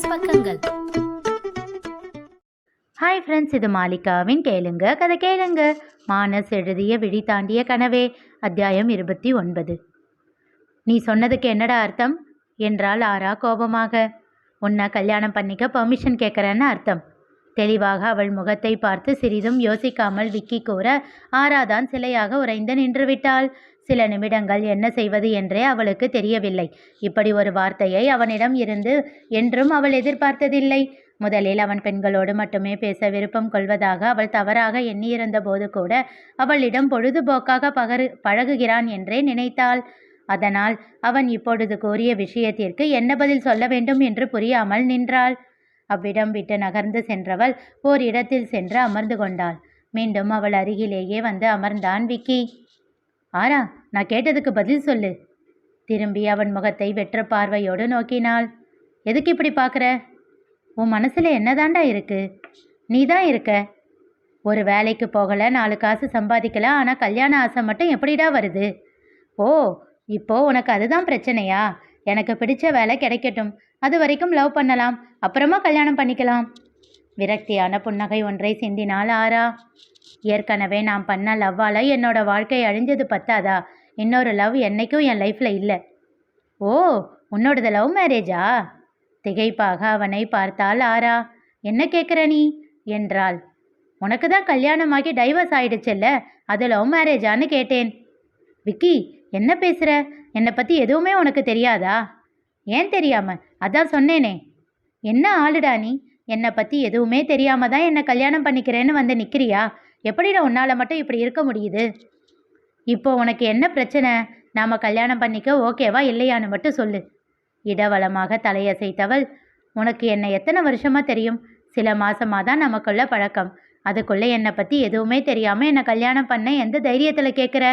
மானஸ் பக்கங்கள். Hi friends இது மாலிகாவின் கேளுங்க கதை கேளுங்க. மானஸ் எழுதிய விழி தாண்டிய கனவே அத்தியாயம் இருபத்தி ஒன்பது. நீ சொன்னதுக்கு என்னடா அர்த்தம்? என்றாள் ஆரா கோபமாக. உன்னை கல்யாணம் பண்ணிக்க பெர்மிஷன் கேட்குறேன்னு அர்த்தம். தெளிவாக அவள் முகத்தை பார்த்து சிறிதும் யோசிக்காமல் விக்கி கூற ஆராதான் சிலையாக உறைந்து நின்றுவிட்டாள் சில நிமிடங்கள் என்ன செய்வது என்றே அவளுக்கு தெரியவில்லை. இப்படி ஒரு வார்த்தையை அவனிடம் இருந்து என்றும் அவள் எதிர்பார்த்ததில்லை. முதலில் அவன் பெண்களோடு மட்டுமே பேச விருப்பம் கொள்வதாக அவள் தவறாக எண்ணியிருந்த போது கூட அவளிடம் பொழுதுபோக்காக பகரு பழகுகிறான் என்றே நினைத்தாள். அதனால் அவன் இப்பொழுது கூறிய விஷயத்திற்கு என்ன பதில் சொல்ல வேண்டும் என்று புரியாமல் நின்றாள். அவ்விடம் விட்டு நகர்ந்து சென்றவள் ஓர் இடத்தில் சென்று அமர்ந்து கொண்டாள். மீண்டும் அவள் அருகிலேயே வந்து அமர்ந்தான் விக்கி. ஆரா நான் கேட்டதுக்கு பதில் சொல்லு. திரும்பி அவன் முகத்தை வெற்ற பார்வையோடு நோக்கினாள். எதுக்கு இப்படி பார்க்குற? உன் மனசில் என்னதாண்டா இருக்கு? நீ தான் இருக்க. ஒரு வேலைக்கு போகலை நாலு காசு சம்பாதிக்கல ஆனால் கல்யாண ஆசை மட்டும் எப்படிடா வருது? ஓ இப்போ உனக்கு அதுதான் பிரச்சனையா? எனக்கு பிடிச்ச வேலை கிடைக்கட்டும். அது வரைக்கும் லவ் பண்ணலாம். அப்புறமா கல்யாணம் பண்ணிக்கலாம். விரக்தியான புன்னகை ஒன்றை சிந்தினால் ஆரா. ஏற்கனவே நான் பண்ண லவ்வால் என்னோட வாழ்க்கை அழிஞ்சது பத்தாதா? இன்னொரு லவ் என்னைக்கும் என் லைஃப்பில் இல்லை. ஓ உன்னோடது லவ் மேரேஜா? திகைப்பாக அவனை பார்த்தாள் ஆரா. என்ன கேட்குற நீ? என்றாள். உனக்கு தான் கல்யாணமாகி டைவர்ஸ் ஆயிடுச்சுல்ல? அது லவ் மேரேஜான்னு கேட்டேன். விக்கி என்ன பேசுகிற என்னை பற்றி எதுவுமே உனக்கு தெரியாதா? ஏன் தெரியாம? அதான் சொன்னேனே. என்ன ஆளுடா நீ? என்னை பற்றி எதுவுமே தெரியாம தான் என்னை கல்யாணம் பண்ணிக்கிறேன்னு வந்து நிற்கிறியா எப்படிடா உன்னால் மட்டும் இப்படி இருக்க முடியுது? இப்போ உனக்கு என்ன பிரச்சனை? நாம் கல்யாணம் பண்ணிக்க ஓகேவா இல்லையான்னு மட்டும் சொல்லு. இடவளமாக தலையசைத்தவள் உனக்கு என்னை எத்தனை வருஷமாக தெரியும்? சில மாசமாக தான் நமக்குள்ள பழக்கம். அதுக்குள்ளே என்னை பற்றி எதுவுமே தெரியாமல் என்னை கல்யாணம் பண்ண எந்த தைரியத்தில் கேட்குற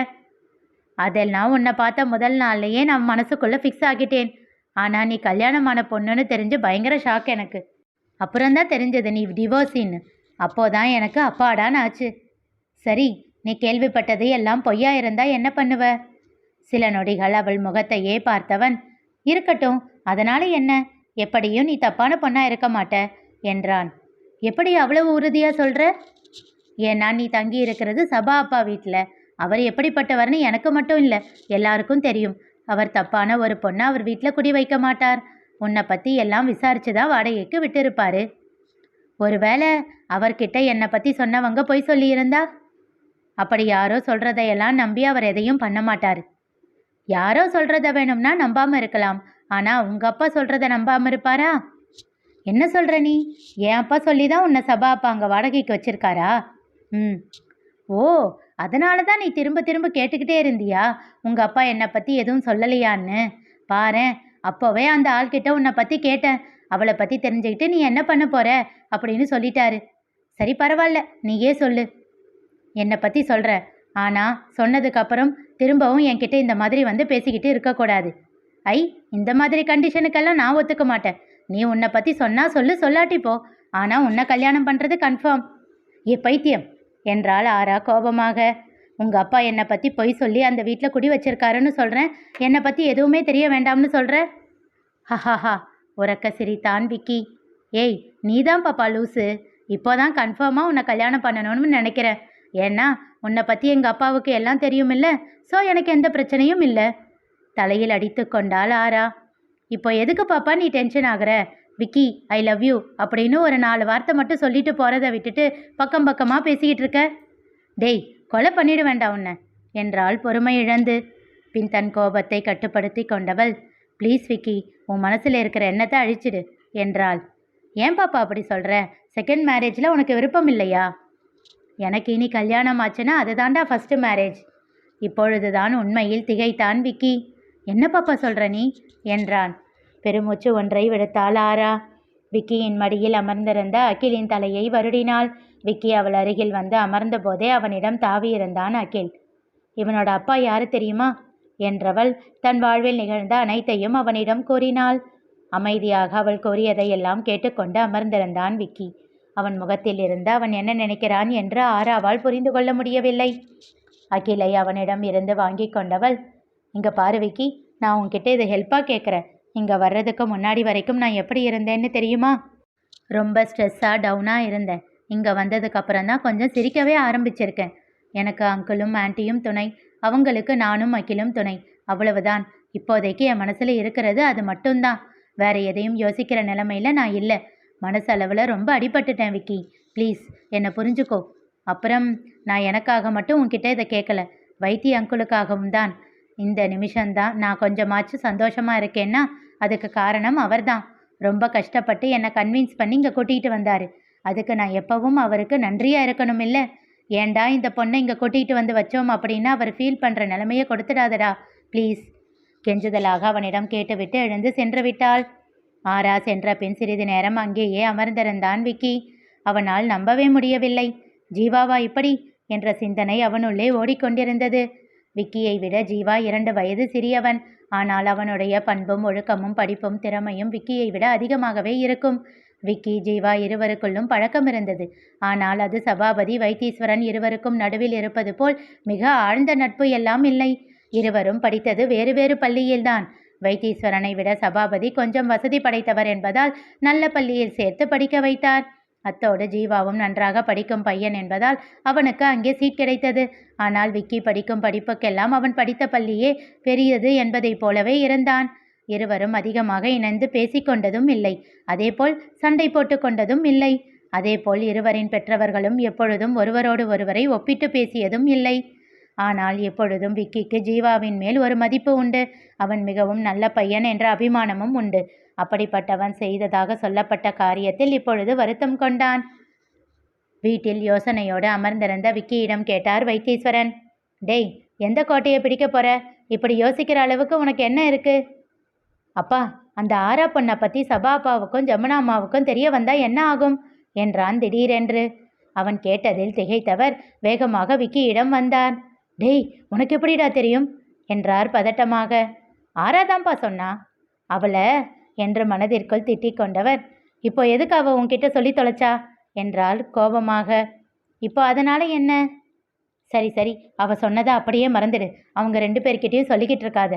அதெல்லாம் உன்னை பார்த்த முதல் நாள்லையே நான் மனசுக்குள்ளே ஃபிக்ஸ் ஆகிட்டேன். ஆனால் நீ கல்யாணமான பொண்ணுன்னு தெரிஞ்சு பயங்கர ஷாக் எனக்கு. அப்புறம்தான் தெரிஞ்சது நீ டிவோர்ஸின்னு அப்போதான் எனக்கு அப்பாடான்னு ஆச்சு. சரி நீ கேள்விப்பட்டது எல்லாம் பொய்யா இருந்தா என்ன பண்ணுவ? சில நொடிகள் அவள் முகத்தையே பார்த்தவன் இருக்கட்டும் அதனால என்ன? எப்படியும் நீ தப்பான பொண்ணா இருக்க மாட்ட என்றான். எப்படி அவ்வளவு உறுதியா சொல்ற? ஏன்னா நீ தங்கி இருக்கிறது சபா அப்பா வீட்டில் அவர் எப்படிப்பட்டவர்னு எனக்கு மட்டும் இல்லை எல்லாருக்கும் தெரியும். அவர் தப்பான ஒரு பொண்ணை அவர் வீட்டில் குடி வைக்க மாட்டார். உன்னை பற்றி எல்லாம் விசாரிச்சு தான் வாடகைக்கு விட்டிருப்பாரு. ஒருவேளை அவர்கிட்ட என்னை பற்றி சொன்னவங்க பொய் சொல்லியிருந்தா? அப்படி யாரோ சொல்கிறதையெல்லாம் நம்பி அவர் எதையும் பண்ண மாட்டார். யாரோ சொல்கிறத வேணும்னா நம்பாமல் இருக்கலாம். ஆனால் உங்கள் அப்பா சொல்கிறத நம்பாமல் இருப்பாரா? என்ன சொல்கிற நீ? என் அப்பா சொல்லி தான் உன்னை சபா அப்பா அங்கே வாடகைக்கு வச்சிருக்காரா? ம். ஓ அதனால தான் நீ திரும்ப திரும்ப கேட்டுக்கிட்டே இருந்தியா? உங்கள் அப்பா என்னை பற்றி எதுவும் சொல்லலையான்னு? பாரு அப்போவே அந்த ஆள்கிட்ட உன்னை பற்றி கேட்டேன். அவளை பற்றி தெரிஞ்சுக்கிட்டு நீ என்ன பண்ண போற? அப்படின்னு சொல்லிட்டாரு. சரி பரவாயில்ல. நீயே சொல்லு. என்னை பற்றி சொல்கிற ஆனால் சொன்னதுக்கப்புறம் திரும்பவும் என்கிட்ட இந்த மாதிரி வந்து பேசிக்கிட்டு இருக்கக்கூடாது ஐ இந்த மாதிரி கண்டிஷனுக்கெல்லாம் நான் ஒத்துக்க மாட்டேன். நீ உன்னை பற்றி சொன்னால் சொல்லு சொல்லாட்டி போ. ஆனால் உன்னை கல்யாணம் பண்ணுறது கன்ஃபார்ம். ஏ பைத்தியம். என்றால் ஆறா கோபமாக. உங்கள் அப்பா என்னை பற்றி பொய் சொல்லி அந்த வீட்டில் குடி வச்சிருக்காருன்னு சொல்கிறேன் என்னை பற்றி எதுவுமே தெரிய வேண்டாம்னு சொல்கிற ஹஹாஹா. உறக்க சிரித்தான் விக்கி. ஏய் நீ தான் பாப்பா லூசு. இப்போதான் கன்ஃபார்மாக உன்னை கல்யாணம் பண்ணணும்னு நினைக்கிறேன் ஏன்னா உன்னை பற்றி எங்கள் அப்பாவுக்கு எல்லாம் தெரியுமில்ல. ஸோ எனக்கு எந்த பிரச்சனையும் இல்லை. தலையில் அடித்து கொண்டாள் ஆரா. இப்போ எதுக்கு பாப்பா நீ டென்ஷன் ஆகுற? விக்கி ஐ லவ் யூ அப்படின்னு ஒரு நாலு வார்த்தை மட்டும் சொல்லிட்டு போகிறத விட்டுட்டு பக்கம் பக்கமாக பேசிக்கிட்டு இருக்க? டேய் கொலை பண்ணிட வேண்டாம் உன்னை என்றாள் பொறுமை இழந்து. பின் தன் கோபத்தை கட்டுப்படுத்தி கொண்டவள் ப்ளீஸ் விக்கி உன் மனசில் இருக்கிற எண்ணத்தை அழிச்சிடு என்றாள். ஏன் பாப்பா அப்படி சொல்கிற செகண்ட் மேரேஜில் உனக்கு விருப்பம் இல்லையா? எனக்கு இனி கல்யாணம் ஆச்சுன்னா அதுதான்டா ஃபஸ்ட்டு மேரேஜ் இப்பொழுதுதான் உண்மையில் திகைத்தான் விக்கி. என்ன பாப்பா சொல்கிற நீ? என்றான். பெருமூச்சு ஒன்றை விடுத்தாள் ஆரா. விக்கியின் மடியில் அமர்ந்திருந்த அகிலின் தலையை வருடினாள். விக்கி அவள் அருகில் வந்து அமர்ந்த போதே அவனிடம் தாவியிருந்தான் அகில். இவனோட அப்பா யாரு தெரியுமா? என்றவள் தன் வாழ்வில் நிகழ்ந்த அனைத்தையும் அவனிடம் கூறினாள். அமைதியாக அவள் கூறியதையெல்லாம் கேட்டுக்கொண்டு அமர்ந்திருந்தான் விக்கி. அவன் முகத்தில் இருந்து அவன் என்ன நினைக்கிறான் என்று ஆராவால் புரிந்து கொள்ள முடியவில்லை. அகிலை அவனிடம் இருந்து வாங்கி கொண்டவள் இங்கே பாரு விக்கி நான் உன்கிட்ட இதை ஹெல்ப்பாக கேட்குறேன் இங்கே வர்றதுக்கு முன்னாடி வரைக்கும் நான் எப்படி இருந்தேன்னு தெரியுமா? ரொம்ப ஸ்ட்ரெஸ்ஸாக டவுனாக இருந்தேன். இங்கே வந்ததுக்கப்புறம் தான் கொஞ்சம் சிரிக்கவே ஆரம்பிச்சிருக்கேன். எனக்கு அங்கிளும் ஆன்ட்டியும் துணை. அவங்களுக்கு நானும் அகிலும் துணை. அவ்வளவுதான். இப்போதைக்கு என் மனசில் இருக்கிறது அது மட்டும்தான். வேற எதையும் யோசிக்கிற நிலைமையில நான் இல்லை. மனசளவில் ரொம்ப அடிபட்டுட்டேன் விக்கி. ப்ளீஸ் என்னை புரிஞ்சுக்கோ. அப்புறம் நான் எனக்காக மட்டும் உன்கிட்ட இதை கேட்கல வைத்திய அங்குளுக்காகவும் தான். இந்த நிமிஷம்தான் நான் கொஞ்சமாச்சும் சந்தோஷமாக இருக்கேன்னா அதுக்கு காரணம் அவர்தான். ரொம்ப கஷ்டப்பட்டு என்னை கன்வின்ஸ் பண்ணி இங்கே கூட்டிகிட்டு வந்தார். அதுக்கு நான் எப்பவும் அவருக்கு நன்றியாக இருக்கணும் இல்லை ஏன்டா இந்த பொண்ணை இங்கே கூட்டிகிட்டு வந்து வச்சோம் அப்படின்னா அவர் ஃபீல் பண்ணுற நிலைமையை கொடுத்துடாதடா ப்ளீஸ் கெஞ்சுதலாக அவனிடம் கேட்டுவிட்டு எழுந்து சென்று விட்டாள். ஆரா சென்ற பின் சிறிது நேரம் அங்கேயே அமர்ந்திருந்தான் விக்கி. அவனால் நம்பவே முடியவில்லை. ஜீவாவா இப்படி? என்ற சிந்தனை அவனுள்ளே ஓடிக்கொண்டிருந்தது. விக்கியை விட ஜீவா இரண்டு வயது சிறியவன். ஆனால் அவனுடைய பண்பும் ஒழுக்கமும் படிப்பும் திறமையும் விக்கியை விட அதிகமாகவே இருக்கும். விக்கி ஜீவா இருவருக்குள்ளும் பழக்கம் இருந்தது. ஆனால் அது சபாபதி வைத்தீஸ்வரன் இருவருக்கும் நடுவில் இருப்பது போல் மிக ஆழ்ந்த நட்பு எல்லாம் இல்லை. இருவரும் படித்தது வேறு வேறு பள்ளியில்தான். வைத்தீஸ்வரனை விட சபாபதி கொஞ்சம் வசதி படைத்தவர் என்பதால் நல்ல பள்ளியில் சேர்த்து படிக்க வைத்தார். அத்தோடு ஜீவாவும் நன்றாக படிக்கும் பையன் என்பதால் அவனுக்கு அங்கே சீட் கிடைத்தது. ஆனால் விக்கி படிக்கும் படிப்புக்கெல்லாம் அவன் படித்த பள்ளியே பெரியது என்பதைப் போலவே இருந்தான். இருவரும் அதிகமாக இணைந்து பேசிக்கொண்டதும் இல்லை. அதேபோல் சண்டை போட்டுக்கொண்டதும் இல்லை. அதேபோல் இருவரின் பெற்றவர்களும் எப்பொழுதும் ஒருவரோடு ஒருவரை ஒப்பிட்டு பேசியதும் இல்லை. ஆனால் எப்பொழுதும் விக்கிக்கு ஜீவாவின் மேல் ஒரு மதிப்பு உண்டு. அவன் மிகவும் நல்ல பையன் என்ற அபிமானமும் உண்டு. அப்படிப்பட்டவன் செய்ததாக சொல்லப்பட்ட காரியத்தில் இப்பொழுது வருத்தம் கொண்டான். வீட்டில் யோசனையோடு அமர்ந்திருந்த விக்கியிடம் கேட்டார் வைத்தீஸ்வரன். டேய் எந்த கோட்டையை பிடிக்க போற? இப்படி யோசிக்கிற அளவுக்கு உனக்கு என்ன இருக்குது அப்பா அந்த ஆரா பொண்ணை பற்றி சபா அப்பாவுக்கும் ஜமுனா அம்மாவுக்கும் தெரிய வந்தால் என்ன ஆகும்? என்றான் திடீரென்று. அவன் கேட்டதில் திகைத்தவர் வேகமாக விக்கியிடம் வந்தான் டேய் உனக்கு எப்படிடா தெரியும்? என்றார் பதட்டமாக. ஆராதாம்பா சொன்னா? அவளை என்று மனதிற்குள் திட்டிக் கொண்டவர். இப்போ எதுக்கு அவ உன்கிட்ட சொல்லி தொலைச்சா? என்றாள் கோபமாக. இப்போ அதனால என்ன? சரி சரி அவ சொன்னதை அப்படியே மறந்துடு. அவங்க ரெண்டு பேர்கிட்டயும் சொல்லிக்கிட்டு இருக்காத.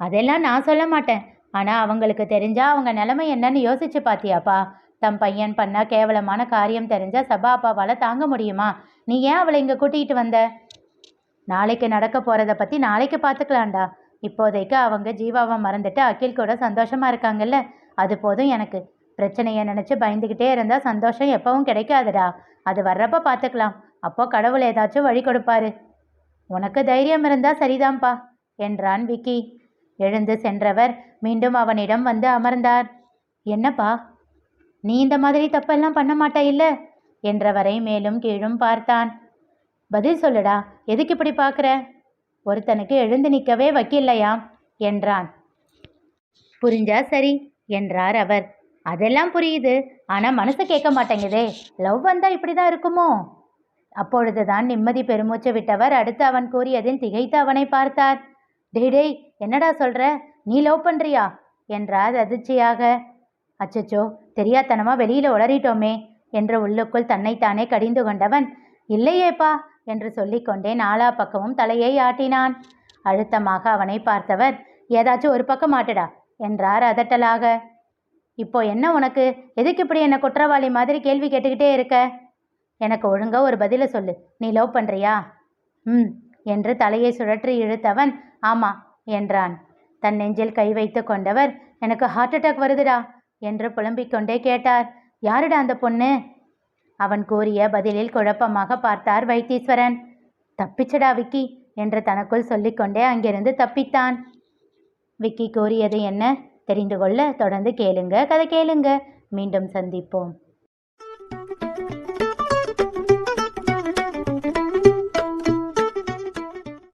அதெல்லாம் நான் சொல்ல மாட்டேன். ஆனால் அவங்களுக்கு தெரிஞ்சா அவங்க நிலைமை என்னன்னு யோசிச்சு பாத்தியாப்பா? தம் பையன் பண்ண கேவலமான காரியம் தெரிஞ்சா சபா அப்பாவால் தாங்க முடியுமா? நீ ஏன் அவளை இங்கே கூட்டிகிட்டு வந்த? நாளைக்கு நடக்க போகிறத பற்றி நாளைக்கு பார்த்துக்கலாம்டா இப்போதைக்கு அவங்க ஜீவாவை மறந்துட்டு அகில் கூட சந்தோஷமாக இருக்காங்கல்ல? அது போதும் எனக்கு. பிரச்சனையை நினச்சி பயந்துக்கிட்டே இருந்தால் சந்தோஷம் எப்பவும் கிடைக்காதுடா. அது வர்றப்ப பார்த்துக்கலாம் அப்போ கடவுள் ஏதாச்சும் வழி கொடுப்பாரு. உனக்கு தைரியம் இருந்தால் சரிதான்ப்பா என்றான் விக்கி. எழுந்து சென்றவர் மீண்டும் அவனிடம் வந்து அமர்ந்தார். என்னப்பா நீ இந்த மாதிரி தப்பெல்லாம் பண்ண மாட்டா இல்ல? என்றவரை மேலும் கீழும் பார்த்தான். பதில் சொல்லுடா எதுக்கு இப்படி பார்க்குற? ஒருத்தனுக்கு எழுந்து நிற்கவே வக்கில்லையாம் என்றான். புரிஞ்சா சரி என்றார் அவர். அதெல்லாம் புரியுது ஆனால் மனசு கேட்க மாட்டேங்குதே. லவ் வந்தால் இப்படி தான் இருக்குமோ? அப்பொழுதுதான் நிம்மதி பெருமூச்சு விட்டவர் அடுத்து அவன் கூறியதில் திகைத்து அவனை பார்த்தார். டேய் டேய் என்னடா சொல்ற? நீ லவ் பண்றியா? என்றார் அதிர்ச்சியாக. அச்சச்சோ தெரியாத்தனமாக வெளியில உளறிட்டோமே என்று உள்ளுக்குள் தன்னைத்தானே கடிந்து கொண்டவன். இல்லையேப்பா என்று சொல்லிக்கொண்டே நாலா பக்கமும் தலையை ஆட்டினான். அழுத்தமாக அவனை பார்த்தவர் ஏதாச்சும் ஒரு பக்கம் ஆட்டுடா என்றார் அதட்டலாக. இப்போ என்ன உனக்கு? எதுக்கு இப்படி என்ன குற்றவாளி மாதிரி கேள்வி கேட்டுக்கிட்டே இருக்க? எனக்கு ஒழுங்காக ஒரு பதிலை சொல்லு. நீ லவ் பண்றியா? ம் என்று தலையை சுழற்றி இழுத்தவன் ஆமா என்றான். தன் நெஞ்சில் கை வைத்து கொண்டவர் எனக்கு ஹார்ட் அட்டாக் வருதுடா என்று புலம்பிக் கொண்டே கேட்டார். யாருடா அந்த பொண்ணு? அவன் கூறிய பதிலில் குழப்பமாக பார்த்தார் வைத்தீஸ்வரன். தப்பிச்சடா விக்கி என்று தனக்குள் சொல்லிக்கொண்டே அங்கிருந்து தப்பித்தான். விக்கி கூறியது என்ன? தெரிந்து கொள்ள தொடர்ந்து கேளுங்க கதை கேளுங்க. மீண்டும் சந்திப்போம்.